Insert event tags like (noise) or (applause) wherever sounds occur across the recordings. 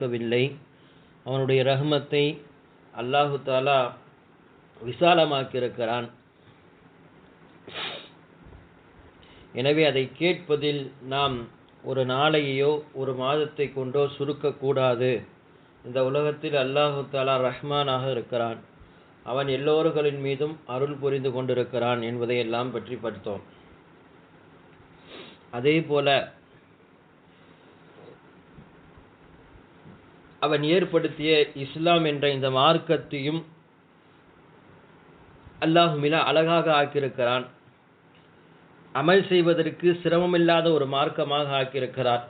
இருக்கவில்லை அவனுடைய ரஹமத்தை அல்லாஹு தாலா விசாலமாக்கியிருக்கிறான். எனவே அதை கேட்பதில் நாம் ஒரு நாளையோ ஒரு மாதத்தை கொண்டோ சுருக்கக்கூடாது. இந்த உலகத்தில் அல்லாஹு தாலா ரஹ்மானாக இருக்கிறான். அவன் எல்லோர்களின் மீதும் அருள் புரிந்து கொண்டிருக்கிறான் என்பதை எல்லாம் பற்றி பார்த்தோம். அதே போல அவன் ஏற்படுத்திய இஸ்லாம் என்ற இந்த மார்க்கத்தையும் அல்லாஹுமில அழகாக ஆக்கியிருக்கிறான். அமல் செய்வதற்கு சிரமமில்லாத ஒரு மார்க்கமாக ஆக்கியிருக்கிறார்.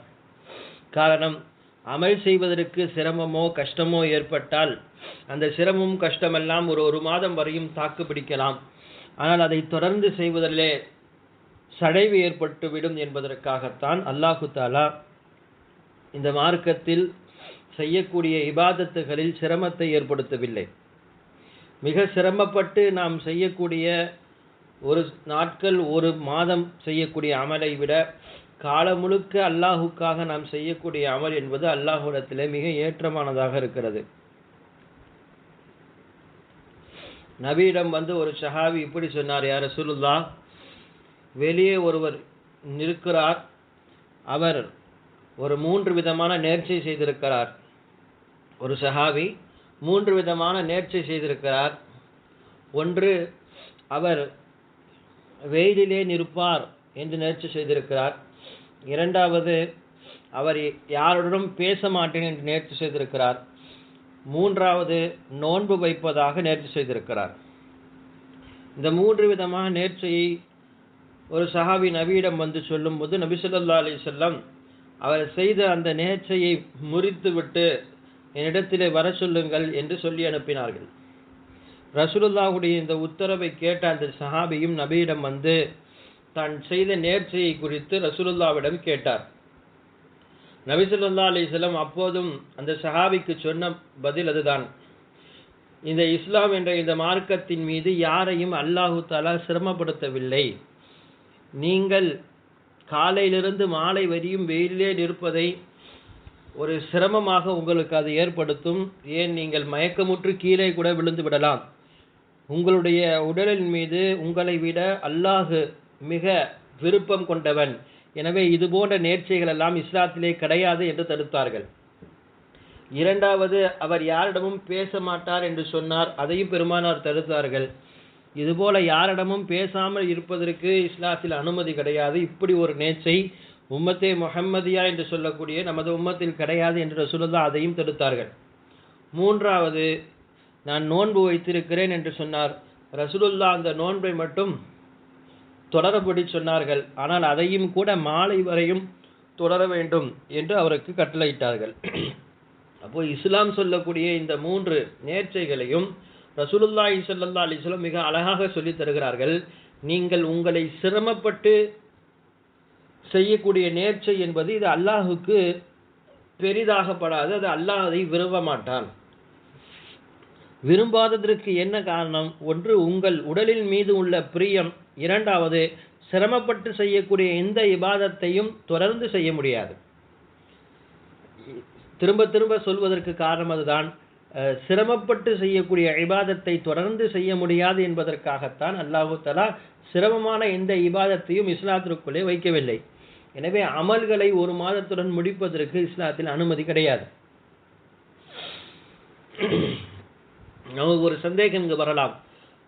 காரணம் அமல் செய்வதற்கு சிரமமோ கஷ்டமோ ஏற்பட்டால் அந்த சிரமமும் கஷ்டமெல்லாம் ஒரு ஒரு மாதம் வரையும் தாக்கு பிடிக்கலாம். ஆனால் அதை தொடர்ந்து செய்வதிலே சடைவு ஏற்பட்டுவிடும் என்பதற்காகத்தான் அல்லாஹு தாலா இந்த மார்க்கத்தில் செய்யக்கூடிய இபாதத்துகளில் சிரமத்தை ஏற்படுத்தவில்லை. மிக சிரமப்பட்டு நாம் செய்யக்கூடிய ஒரு நாட்கள் ஒரு மாதம் செய்யக்கூடிய அமலை விட காலம் முழுக்க அல்லாஹுக்காக நாம் செய்யக்கூடிய அமல் என்பது அல்லாஹுடத்திலே மிக ஏற்றமானதாக இருக்கிறது. நபியிடம் வந்து ஒரு ஷஹாவி இப்படி சொன்னார் யார் ரசூலுல்லா வெளியே ஒருவர் நிற்கிறார். அவர் ஒரு மூன்று விதமான நேர்ச்சி செய்திருக்கிறார். ஒரு சஹாபி மூன்று விதமான நேர்ச்சை செய்திருக்கிறார். ஒன்று அவர் வெயிலிலே நிற்பார் என்று நேர்ச்சி செய்திருக்கிறார். இரண்டாவது அவர் யாருடனும் பேச மாட்டேன் என்று நேர்ச்சி செய்திருக்கிறார். மூன்றாவது நோன்பு வைப்பதாக நேர்ச்சி செய்திருக்கிறார். இந்த மூன்று விதமான நேர்ச்சியை ஒரு சஹாபி நபியிடம் வந்து சொல்லும்போது நபி சொல்லா அலி செல்லம் அவர் செய்த அந்த நேர்ச்சையை முறித்துவிட்டு என்னிடத்திலே வர சொல்லுங்கள் என்று சொல்லி அனுப்பினார்கள். ரசூலுல்லாஹுடைய இந்த உத்தரவை கேட்ட அந்த சஹாபியும் நபியிடம் வந்து தான் செய்த நேர்ச்சியை குறித்து ரசூலுல்லாவிடம் கேட்டார். நபிசுல்லா அலிஸ்லம் அப்போதும் அந்த சஹாபிக்கு சொன்ன பதில் அதுதான். இந்த இஸ்லாம் என்ற இந்த மார்க்கத்தின் மீது யாரையும் அல்லாஹு தாலா சிரமப்படுத்தவில்லை. நீங்கள் காலையிலிருந்து மாலை வரையும் வெயிலே நிற்பதை ஒரு சிரமமாக உங்களுக்கு அது ஏற்படுத்தும். ஏன் நீங்கள் மயக்கமுற்று கீழே கூட விழுந்து விடலாம். உங்களுடைய உடலின் மீது உங்களை விட அல்லாஹு மிக விருப்பம் கொண்டவன். எனவே இது போன்ற நேர்ச்சைகள் எல்லாம் இஸ்லாத்திலே கிடையாது என்று தடுத்தார்கள். இரண்டாவது அவர் யாரிடமும் பேச மாட்டார் என்று சொன்னார். அதையும் பெருமானார் தடுத்தார்கள். இதுபோல யாரிடமும் பேசாமல் இருப்பதற்கு இஸ்லாத்தில் அனுமதி கிடையாது. இப்படி ஒரு நேர்ச்சை உம்மத்தே முஹம்மதியா என்று சொல்லக்கூடிய நமது உம்மத்தில் கிடையாது என்று ரசூலுல்லா அதையும் தடுத்தார்கள். மூன்றாவது நான் நோன்பு வைத்திருக்கிறேன் என்று சொன்னார். ரசூலுல்லா அந்த நோன்பை மட்டும் தொடரபடி சொன்னார்கள். ஆனால் அதையும் கூட மாலை வரையும் தொடர வேண்டும் என்று அவருக்கு கட்டளையிட்டார்கள். (clears throat) அப்போ இஸ்லாம் சொல்லக்கூடிய இந்த மூன்று நேர்ச்சைகளையும் ரசூலுல்லாஹி ஸல்லல்லாஹு அலிஸ்லாம் மிக அழகாக சொல்லித் தருகிறார்கள். நீங்கள் உங்களை சிரமப்பட்டு செய்யக்கூடிய நேர்ச்சை என்பது இது அல்லாஹுக்கு பெரிதாகப்படாது அது அல்லாஹ் அதை விரும்ப மாட்டான். விரும்பாததற்கு என்ன காரணம்? ஒன்று உங்கள் உடலின் மீது உள்ள பிரியம். இரண்டாவது சிரமப்பட்டு செய்யக்கூடிய எந்த இபாதத்தையும் தொடர்ந்து செய்ய முடியாது. திரும்ப திரும்ப சொல்வதற்கு காரணம் அதுதான். சிரமப்பட்டு செய்யக்கூடிய இபாதத்தை தொடர்ந்து செய்ய முடியாது என்பதற்காகத்தான் அல்லாஹு தலா சிரமமான எந்த இபாதத்தையும் இஸ்லாத்திற்குள்ளே வைக்கவில்லை. எனவே அமல்களை ஒரு மாதத்துடன் முடிப்பதற்கு இஸ்லாத்தில் அனுமதி கிடையாது. நமக்கு ஒரு சந்தேகம் இங்கு வரலாம்.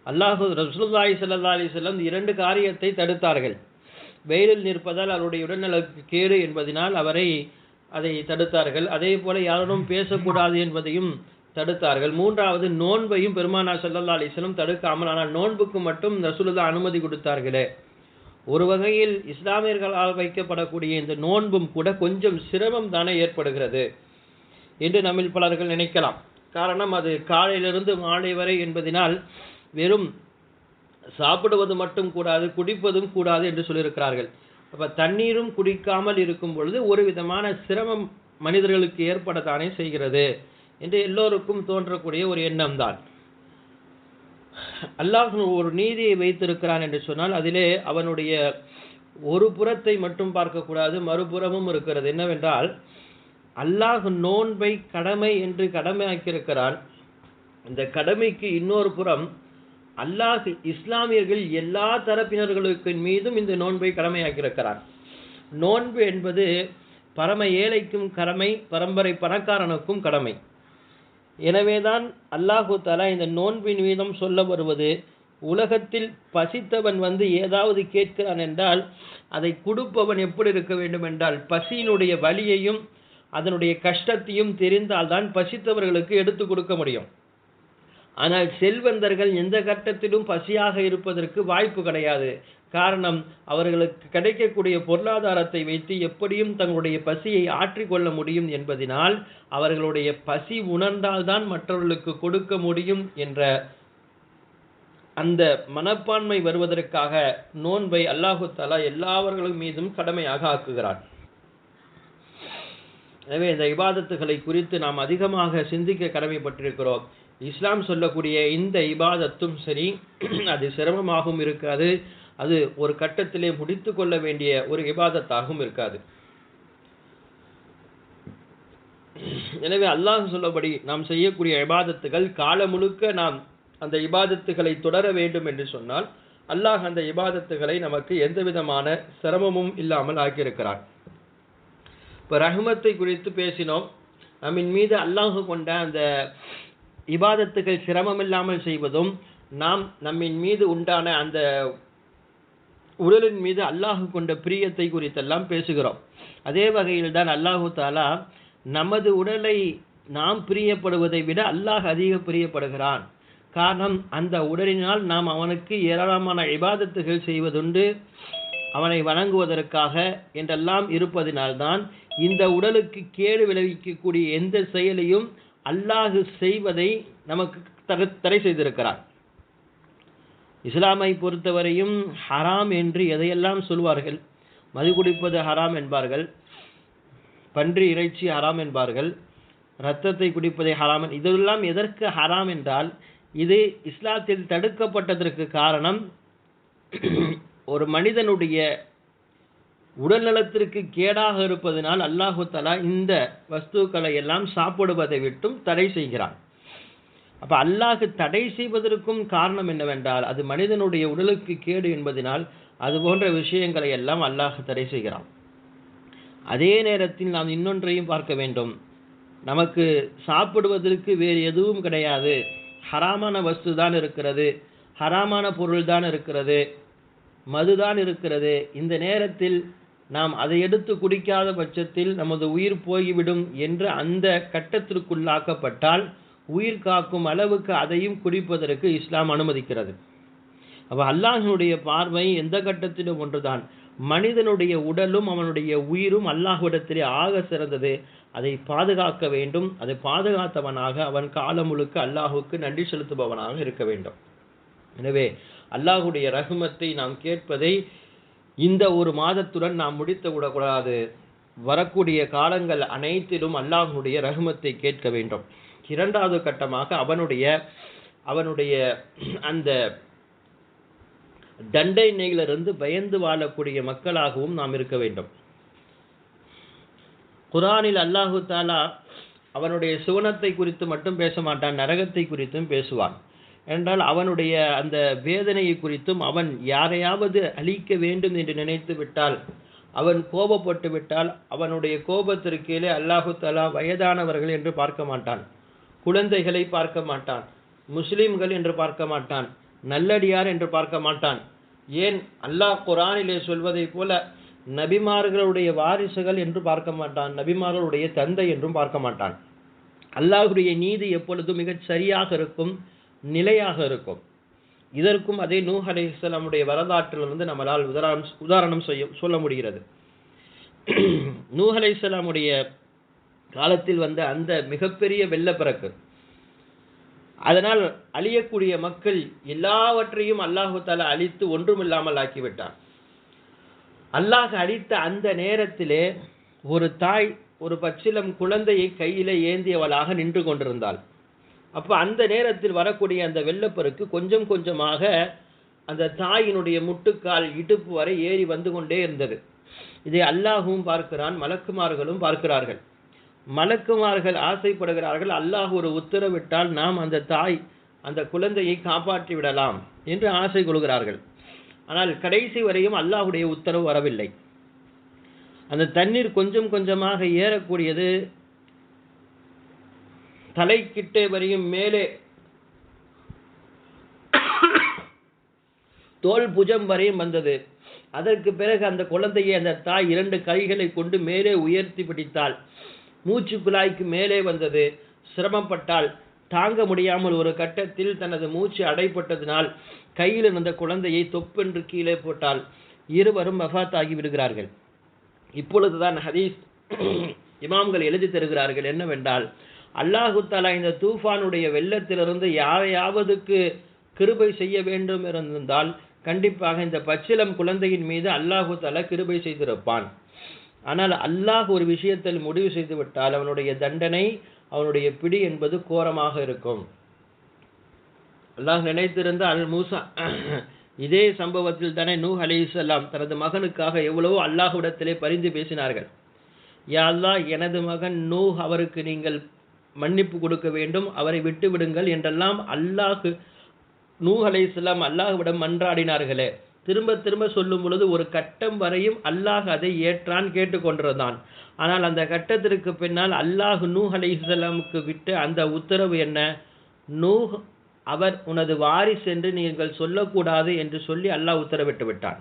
அல்லாஹு ரசூல்லாய் சல்லா அலி செல்லம் இரண்டு காரியத்தை தடுத்தார்கள். வெயிலில் நிற்பதால் அவருடைய உடல்நலக்கு கேடு என்பதனால் அவரை அதை தடுத்தார்கள். அதே போல யாரும் பேசக்கூடாது என்பதையும் தடுத்தார்கள். மூன்றாவது நோன்பையும் பெருமானா சல்லா அலிஸ்லம் தடுக்காமல் ஆனால் நோன்புக்கு மட்டும் ரசூலுல்லா அனுமதி கொடுத்தார்களே. ஒரு வகையில் இஸ்லாமியர்களால் வைக்கப்படக்கூடிய இந்த நோன்பும் கூட கொஞ்சம் சிரமம் தானே ஏற்படுகிறது என்று நம்மில் பலர்கள் நினைக்கலாம். காரணம் அது காலையிலிருந்து மாலை வரை என்பதனால் வெறும் சாப்பிடுவது மட்டும் கூடாது குடிப்பதும் கூடாது என்று சொல்லியிருக்கிறார்கள். அப்போ தண்ணீரும் குடிக்காமல் இருக்கும் பொழுது ஒரு விதமான சிரமம் மனிதர்களுக்கு ஏற்படத்தானே செய்கிறது என்று எல்லோருக்கும் தோன்றக்கூடிய ஒரு எண்ணம்தான். அல்லாஹ் ஒரு நீதியை வைத்திருக்கிறான் என்று சொன்னால் அதிலே அவனுடைய ஒரு புறத்தை மட்டும் பார்க்கக்கூடாது மறுபுறமும் இருக்கிறது. என்னவென்றால் அல்லாஹ் நோன்பை கடமை என்று கடமையாக்கியிருக்கிறான். இந்த கடமைக்கு இன்னொரு புறம் அல்லாஹ் இஸ்லாமியர்கள் எல்லா தரப்பினர்களுக்கு மீதும் இந்த நோன்பை கடமையாக்கியிருக்கிறான். நோன்பு என்பது பரம ஏழைக்கும் கடமை பரம்பரை பணக்காரனுக்கும் கடமை. எனவேதான் அல்லாஹு தலா இந்த நோன்பின் வீதம் சொல்ல வருவது உலகத்தில் பசித்தவன் வந்து ஏதாவது கேட்கிறான் என்றால் அதை கொடுப்பவன் எப்படி இருக்க வேண்டும் என்றால் பசியினுடைய வலியையும் அதனுடைய கஷ்டத்தையும் தெரிந்தால்தான் பசித்தவர்களுக்கு எடுத்து கொடுக்க முடியும். ஆனால் செல்வந்தர்கள் எந்த கட்டத்திலும் பசியாக இருப்பதற்கு வாய்ப்பு கிடையாது. காரணம் அவர்களுக்கு கிடைக்கக்கூடிய பொருளாதாரத்தை வைத்து எப்படியும் தங்களுடைய பசியை ஆற்றிக்கொள்ள முடியும் என்பதினால் அவர்களுடைய பசி உணர்ந்தால்தான் மற்றவர்களுக்கு கொடுக்க முடியும் என்ற அந்த மனப்பான்மை வருவதற்காக நோன்பை அல்லாஹு தலா எல்லாவர்களும் மீதும் கடமையாக ஆக்குகிறான். எனவே இந்த இபாதத்துகளை குறித்து நாம் அதிகமாக சிந்திக்க கடமைப்பட்டிருக்கிறோம். இஸ்லாம் சொல்லக்கூடிய இந்த இபாதத்தும் சரி அது சிரமமாகவும் இருக்காது. அது ஒரு கட்டத்திலே முடித்து கொள்ள வேண்டிய ஒரு இபாதத்தாகவும் இருக்காது. எனவே அல்லாஹ் சொல்லபடி நாம் செய்யக்கூடிய இபாதத்துகள் காலம் முழுக்க நாம் அந்த இபாதத்துகளை தொடர வேண்டும் என்று சொன்னால் அல்லாஹ் அந்த இபாதத்துகளை நமக்கு எந்த விதமான சிரமமும் இல்லாமல் ஆக்கியிருக்கிறான். இப்போ ரஹ்மத்தை குறித்து பேசினோம். நம்மின் மீது அல்லாஹ் கொண்ட அந்த இபாதத்துகள் சிரமமில்லாமல் செய்வதும் நாம் நம்மின் மீது உண்டான அந்த உடலின் மீது அல்லாஹ் கொண்ட பிரியத்தை குறித்தெல்லாம் பேசுகிறோம். அதே வகையில் தான் அல்லாஹு தாலா நமது உடலை நாம் பிரியப்படுவதை விட அல்லாஹ் அதிக பிரியப்படுகிறான். காரணம் அந்த உடலினால் நாம் அவனுக்கு ஏராளமான இபாதத்துகள் செய்வதுண்டு அவனை வணங்குவதற்காக என்றெல்லாம் இருப்பதினால்தான் இந்த உடலுக்கு கேடு விளைவிக்கக்கூடிய எந்த செயலையும் அல்லாஹு செய்வதை நமக்கு தடை செய்திருக்கிறார். இஸ்லாமை பொறுத்தவரையும் ஹராம் என்று எதையெல்லாம் சொல்வார்கள்? மது குடிப்பது ஹராம் என்பார்கள். பன்றி இறைச்சி ஹராம் என்பார்கள். இரத்தத்தை குடிப்பதை ஹராம். இதெல்லாம் எதற்கு ஹராம் என்றால் இது இஸ்லாத்தில் தடுக்கப்பட்டதற்கு காரணம் ஒரு மனிதனுடைய உடல் நலத்திற்கு கேடாக இருப்பதனால் அல்லாஹு தலா இந்த வஸ்துக்களை எல்லாம் சாப்பிடுவதை விட்டும் தடை செய்கிறான். அப்ப அல்லாஹு தடை செய்வதற்கும் காரணம் என்னவென்றால் அது மனிதனுடைய உடலுக்கு கேடு என்பதனால் அது போன்ற விஷயங்களை எல்லாம் அல்லாஹ் தடை செய்கிறான். அதே நேரத்தில் நாம் இன்னொன்றையும் பார்க்க வேண்டும். நமக்கு சாப்பிடுவதற்கு வேறு எதுவும் கிடையாது. ஹராமான வஸ்து தான் இருக்கிறது. ஹராமான பொருள் தான் இருக்கிறது. மதுதான் இருக்கிறது. இந்த நேரத்தில் நாம் அதை எடுத்து குடிக்காத பட்சத்தில் நமது உயிர் போய்விடும் என்று அந்த கட்டத்திற்குள்ளாக்கப்பட்டால் உயிர் காக்கும் அளவுக்கு அதையும் குடிப்பதற்கு இஸ்லாம் அனுமதிக்கிறது. அப்போ அல்லாஹினுடைய பார்வை எந்த கட்டத்திலும் ஒன்றுதான். மனிதனுடைய உடலும் அவனுடைய உயிரும் அல்லாஹ்விடத்திலே ஆக சிறந்தது. அதை பாதுகாக்க வேண்டும். அதை பாதுகாத்தவனாக அவன் காலம் முழுக்க அல்லாஹுக்கு நன்றி செலுத்துபவனாக இருக்க வேண்டும். எனவே அல்லாஹுடைய ரகுமத்தை நாம் கேட்பதை இந்த ஒரு மாதத்துடன் நாம் முடித்து விடக்கூடாது. வரக்கூடிய காலங்கள் அனைத்திலும் அல்லாஹனுடைய ரகுமத்தை கேட்க வேண்டும். இரண்டாவது கட்டமாக அவனுடைய அவனுடைய அந்த தண்டை தண்டனையிலிருந்து பயந்து வாழக்கூடிய மக்களாகவும் நாம் இருக்க வேண்டும். குரானில் அல்லாஹு தாலா அவனுடைய சுவனத்தை குறித்து மட்டும் பேச மாட்டான் நரகத்தை குறித்தும் பேசுவான். என்றால் அவனுடைய அந்த வேதனையை குறித்தும் அவன் யாரையாவது அழிக்க வேண்டும் என்று நினைத்து விட்டால் அவன் கோபப்பட்டு விட்டால் அவனுடைய கோபத்திற்கீழே அல்லாஹு தலா வயதானவர்கள் என்று பார்க்க மாட்டான் குழந்தைகளை பார்க்க மாட்டான் முஸ்லிம்கள் என்று பார்க்க மாட்டான் நல்லடியார் என்று பார்க்க மாட்டான். ஏன்? அல்லாஹ் குரானிலே சொல்வதைப் போல நபிமார்களுடைய வாரிசுகள் என்று பார்க்க மாட்டான் நபிமார்களுடைய தந்தை என்றும் பார்க்க மாட்டான். அல்லாஹுடைய நீதி எப்பொழுதும் மிகச் சரியாக இருக்கும் நிலையாக இருக்கும். இதற்கும் அதே நூஹ் அலை இஸ்லாமுடைய வரலாற்றிலிருந்து நம்மளால் உதாரணம் உதாரணம் செய்ய சொல்ல முடிகிறது. நூஹ் அலை இஸ்லாமுடைய காலத்தில் வந்த அந்த மிகப்பெரிய வெள்ளப்பிறக்கு அதனால் அழியக்கூடிய மக்கள் எல்லாவற்றையும் அல்லாஹு தாலா அழித்து ஒன்றுமில்லாமல் ஆக்கிவிட்டார் அல்லாஹ் அழித்த அந்த நேரத்திலே ஒரு தாய் ஒரு பச்சிலம் குழந்தையை கையில ஏந்தியவளாக நின்று கொண்டிருந்தாள். அப்போ அந்த நேரத்தில் வரக்கூடிய அந்த வெள்ளப்பெருக்கு கொஞ்சம் கொஞ்சமாக அந்த தாயினுடைய முட்டுக்கால் இடுப்பு வரை ஏறி வந்து கொண்டே இருந்தது. இதை அல்லாஹும் பார்க்கிறான் மலக்குமார்களும் பார்க்கிறார்கள். மலக்குமார்கள் ஆசைப்படுகிறார்கள் அல்லாஹ் ஒரு உத்தரவிட்டால் நாம் அந்த தாய் அந்த குழந்தையை காப்பாற்றி விடலாம் என்று ஆசை கொள்கிறார்கள். ஆனால் கடைசி வரையும் அல்லாஹுடைய உத்தரவு வரவில்லை. அந்த தண்ணீர் கொஞ்சம் கொஞ்சமாக ஏறக்கூடியது தலைக்கிட்டே வரையும் மேலே. தோல் புஜம் வரையும் வந்தது. அதற்கு பிறகு அந்த குழந்தையை அந்த தாய் இரண்டு கைகளை கொண்டு மேலே உயர்த்தி பிடித்தாள். மூச்சு குழாய்க்கு மேலே வந்தது. சிரமப்பட்டால் தாங்க முடியாமல் ஒரு கட்டத்தில் தனது மூச்சு அடைப்பட்டதினால் கையில் இருந்த குழந்தையை தொப்பென்று கீழே போட்டால் இருவரும் வஃத் விடுகிறார்கள். இப்பொழுதுதான் ஹதீஸ் இமாம்கள் எழுதி தருகிறார்கள். என்னவென்றால் அல்லாஹு தாலா இந்த தூஃபானுடைய வெள்ளத்திலிருந்து யாரையாவதுக்கு கிருபை செய்ய வேண்டும் இருந்தால் கண்டிப்பாக இந்த பச்சிலம் குழந்தையின் மீது அல்லாஹு தாலா கிருபை செய்திருப்பான். ஆனால் அல்லாஹ் ஒரு விஷயத்தில் முடிவு செய்துவிட்டால் அவனுடைய தண்டனை அவனுடைய பிடி என்பது கோரமாக இருக்கும். அல்லாஹ் நினைத்திருந்தால் மூசா இதே சம்பவத்தில் தானே நூ அலிசல்லாம் தனது மகனுக்காக எவ்வளவோ அல்லாஹுடத்திலே பரிந்து பேசினார்கள். யா அல்லாஹ் எனது மகன் நூ அவருக்கு நீங்கள் மன்னிப்பு கொடுக்க வேண்டும் அவரை விட்டு விடுங்கள் என்றெல்லாம் அல்லாஹு நூ அலைஹிஸ்ஸலாம் அல்லாஹுவிடம் மன்றாடினார்களே. திரும்ப திரும்ப சொல்லும் பொழுது ஒரு கட்டம் வரையும் அல்லாஹ் அதை ஏற்றான் கேட்டுக்கொண்டிருந்தான் ஆனால் அந்த கட்டத்திற்கு பின்னால் அல்லாஹ் நூ இஸ்லாமுக்கு விட்டு அந்த உத்தரவு என்ன? நூஹ் அவர் உனது வாரிசு என்று நீங்கள் சொல்லக்கூடாது என்று சொல்லி அல்லாஹ் உத்தரவிட்டு விட்டான்.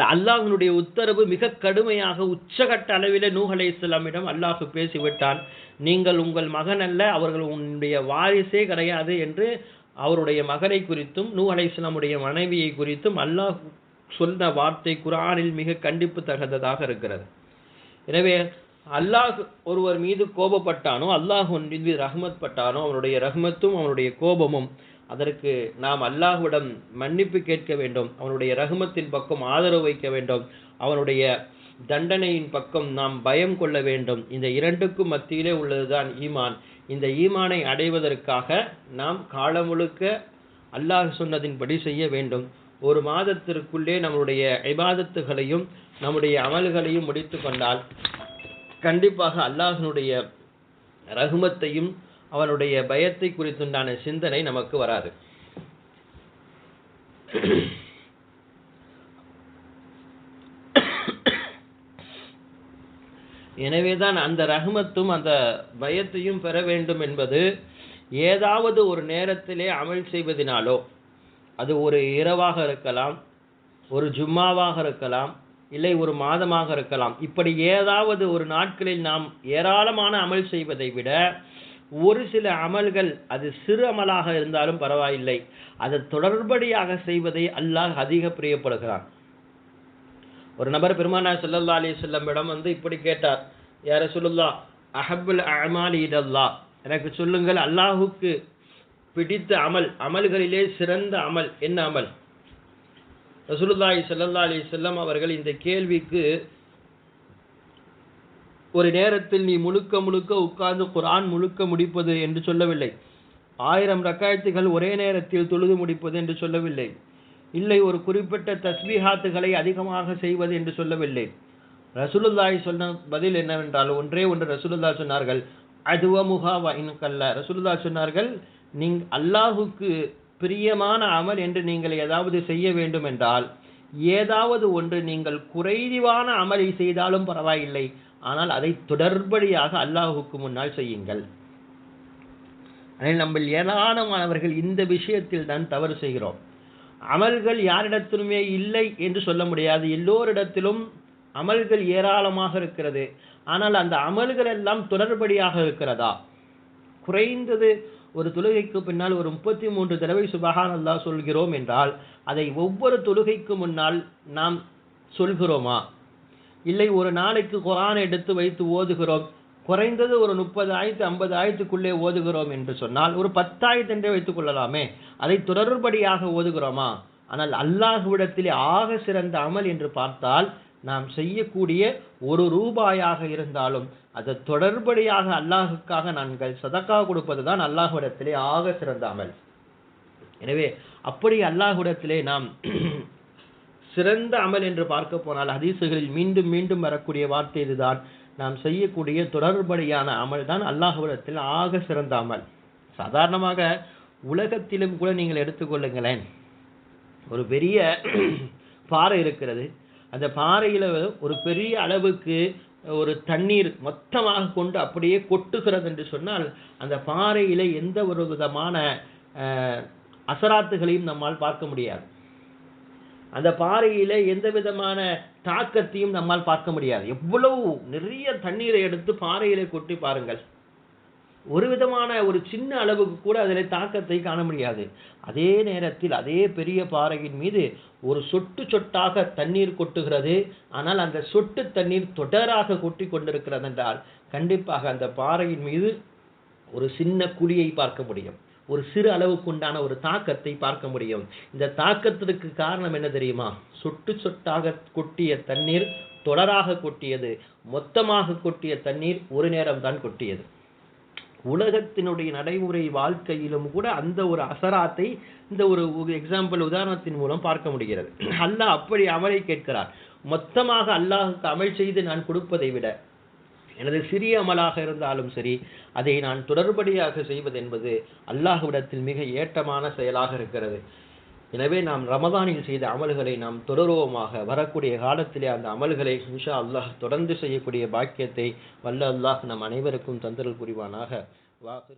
அல்ல உத்தரவு மிக கடுமையாக உச்சகட்ட அளவிலே நூஹ் ஹலைசலாமிடம் அல்லாஹு பேசிவிட்டான். நீங்கள் உங்கள் மகன் அல்ல அவர்கள் உன்னுடைய வாரிசே கிடையாது என்று அவருடைய மகனை குறித்தும் நூ இஸ்லாமுடைய மனைவியை குறித்தும் அல்லாஹ் சொன்ன வார்த்தை குரானில் மிக கண்டிப்பு தகுந்ததாக இருக்கிறது. எனவே அல்லாஹ் ஒருவர் மீது கோபப்பட்டானோ அல்லாஹ் உன் மீது ரஹ்மத் பட்டானோ அவனுடைய ரஹ்மத்தும் அவனுடைய கோபமும் அதற்கு நாம் அல்லாஹுவிடம் மன்னிப்பு கேட்க வேண்டும். அவனுடைய ரகுமத்தின் பக்கம் ஆதரவு வைக்க வேண்டும். அவனுடைய தண்டனையின் பக்கம் நாம் பயம் கொள்ள வேண்டும். இந்த இரண்டுக்கும் மத்தியிலே உள்ளதுதான் ஈமான். இந்த ஈமானை அடைவதற்காக நாம் காலம் முழுக்க அல்லாஹ் சொன்னதின்படி செய்ய வேண்டும். ஒரு மாதத்திற்குள்ளே நம்முடைய இபாதத்துகளையும் நம்முடைய அமல்களையும் முடித்து கொண்டால் கண்டிப்பாக அல்லாஹனுடைய ரகுமத்தையும் அவனுடைய பயத்தை குறித்துண்டான சிந்தனை நமக்கு வராது. எனவேதான் அந்த ரஹமத்தும் அந்த பயத்தையும் பெற வேண்டும் என்பது ஏதாவது ஒரு நேரத்திலே அமல் செய்வதனாலோ அது ஒரு இரவாக இருக்கலாம் ஒரு ஜும்மாவாக இருக்கலாம் இல்லை ஒரு மாதமாக இருக்கலாம். இப்படி ஏதாவது ஒரு நாட்களில் நாம் ஏராளமான அமல் செய்வதை விட ஒரு சில அமல்கள் அது சிறு அமலாக இருந்தாலும் பரவாயில்லை. அது தொடர்படியாக செய்வதை அல்லாஹ் அதிக பிரியப்படுகிறான். ஒரு நபர் பெருமானா சொல்லல்லா அலி செல்லமிடம் வந்து இப்படி கேட்டார் யார சொல்லுல்லா அஹபுல் அமாலி இதல்லா எனக்கு சொல்லுங்கள் அல்லாஹுக்கு பிடித்த அமல் அமல்களிலே சிறந்த அமல் என்ன அமல்? ரசூலுல்லாஹி ஸல்லல்லாஹு அலி செல்லம் அவர்கள் இந்த கேள்விக்கு ஒரு நேரத்தில் நீ முழுக்க முழுக்க உட்கார்ந்து குரான் முழுக்க முடிப்பது என்று சொல்லவில்லை. ஆயிரம் ரக்காயத்துகள் ஒரே நேரத்தில் தொழுது முடிப்பது என்று சொல்லவில்லை. இல்லை ஒரு குறிப்பிட்ட தஸ்பீஹாத்துகளை அதிகமாக செய்வது என்று சொல்லவில்லை. ரசூலுல்லாய் சொன்ன பதில் என்னவென்றால் ஒன்றே ஒன்று ரசூலுல்லா சொன்னார்கள் அதுவமுகா கல்ல. ரசூலுல்லா சொன்னார்கள் நீங் அல்லாஹுக்கு பிரியமான அமல் என்று நீங்கள் ஏதாவது செய்ய வேண்டும் என்றால் ஏதாவது ஒன்று நீங்கள் குறைவான அமலை செய்தாலும் பரவாயில்லை. ஆனால் அதை தொடர்படியாக அல்லாஹுக்கு முன்னால் செய்யுங்கள். அதில் நம்ம ஏராளமானவர்கள் இந்த விஷயத்தில் தான் தவறு செய்கிறோம். அமல்கள் யாரிடத்திலுமே இல்லை என்று சொல்ல முடியாது. எல்லோரிடத்திலும் அமல்கள் ஏராளமாக இருக்கிறது. ஆனால் அந்த அமல்கள் எல்லாம் தொடர்படியாக இருக்கிறதா? குறைந்தது ஒரு தொழுகைக்கு பின்னால் ஒரு முப்பத்தி மூன்று தடவை சுபஹான் அல்லாஹ் சொல்கிறோம் என்றால் அதை ஒவ்வொரு தொழுகைக்கு முன்னால் நாம் சொல்கிறோமா? இல்லை ஒரு நாளைக்கு குரான் எடுத்து வைத்து ஓதுகிறோம். குறைந்தது ஒரு முப்பது ஆயிரத்து ஐம்பது ஆயிரத்துக்குள்ளே ஓதுகிறோம் என்று சொன்னால் ஒரு பத்தாயிரத்து என்றே வைத்துக் கொள்ளலாமே. அதை தொடர்படியாக ஓதுகிறோமா? ஆனால் அல்லாஹுவிடத்திலே ஆக சிறந்த அமல் என்று பார்த்தால் நாம் செய்யக்கூடிய ஒரு ரூபாயாக இருந்தாலும் அதை தொடர்படியாக அல்லாஹுக்காக நாங்கள் சதக்கா கொடுப்பது தான் அல்லாஹுடத்திலே ஆக சிறந்த அமல். எனவே அப்படி அல்லாஹுடத்திலே நாம் சிறந்த அமல் என்று பார்க்க போனால் ஹதீசுகளில் மீண்டும் மீண்டும் வரக்கூடிய வார்த்தை இதுதான். நாம் செய்யக்கூடிய தொடர்படியான அமல் தான் அல்லாஹுவிடத்தில் ஆக சிறந்த அமல். சாதாரணமாக உலகத்திலும் கூட நீங்கள் எடுத்துக்கொள்ளுங்களேன் ஒரு பெரிய (clears throat) பாறை இருக்கிறது. அந்த பாறையில் ஒரு பெரிய அளவுக்கு ஒரு தண்ணீர் மொத்தமாக கொண்டு அப்படியே கொட்டுகிறது என்று சொன்னால் அந்த பாறையில் எந்த ஒரு விதமான அசராத்துகளையும் நம்மால் பார்க்க முடியாது. அந்த பாறையில எந்த விதமான தாக்கத்தையும் நம்மால் பார்க்க முடியாது. எவ்வளவு நிறைய தண்ணீரை எடுத்து பாறையில கொட்டி பாருங்கள். ஒரு விதமான ஒரு சின்ன அளவுக்கு கூட அதில் தாக்கத்தை காண முடியாது. அதே நேரத்தில் அதே பெரிய பாறையின் மீது ஒரு சொட்டு சொட்டாக தண்ணீர் கொட்டுகிறது. ஆனால் அந்த சொட்டு தண்ணீர் தொடராக கொட்டி கொண்டிருக்கிறது என்றால் கண்டிப்பாக அந்த பாறையின் மீது ஒரு சின்ன குழியை பார்க்க முடியும். ஒரு சிறு அளவுக்கு உண்டான ஒரு தாக்கத்தை பார்க்க முடியும். இந்த தாக்கத்திற்கு காரணம் என்ன தெரியுமா? சொட்டு சொட்டாக கொட்டிய தண்ணீர் தொடராக கொட்டியது. மொத்தமாக கொட்டிய தண்ணீர் ஒரு நேரம் தான் கொட்டியது. உலகத்தினுடைய நடைமுறை வாழ்க்கையிலும் கூட அந்த ஒரு அசராத்தை இந்த ஒரு எக்ஸாம்பிள் உதாரணத்தின் மூலம் பார்க்க முடிகிறது. அல்லாஹ் அப்படி அமலை கேட்கிறார். மொத்தமாக அல்லாஹுக்கு அமல் செய்து நான் கொடுப்பதை விட எனது சிறிய அமலாக இருந்தாலும் சரி அதை நான் தொடர்படியாக செய்வது என்பது அல்லாஹ்விடத்தில் மிக ஏற்றமான செயலாக இருக்கிறது. எனவே நாம் ரமதானில் செய்த அமல்களை நாம் தொடருவோமாக வரக்கூடிய காலத்திலே அந்த அமல்களை இன்ஷா அல்லாஹ் தொடர்ந்து செய்யக்கூடிய பாக்கியத்தை வல்ல அல்லாஹ் நம் அனைவருக்கும் தந்தரல் புரிவானாக. வாக்கு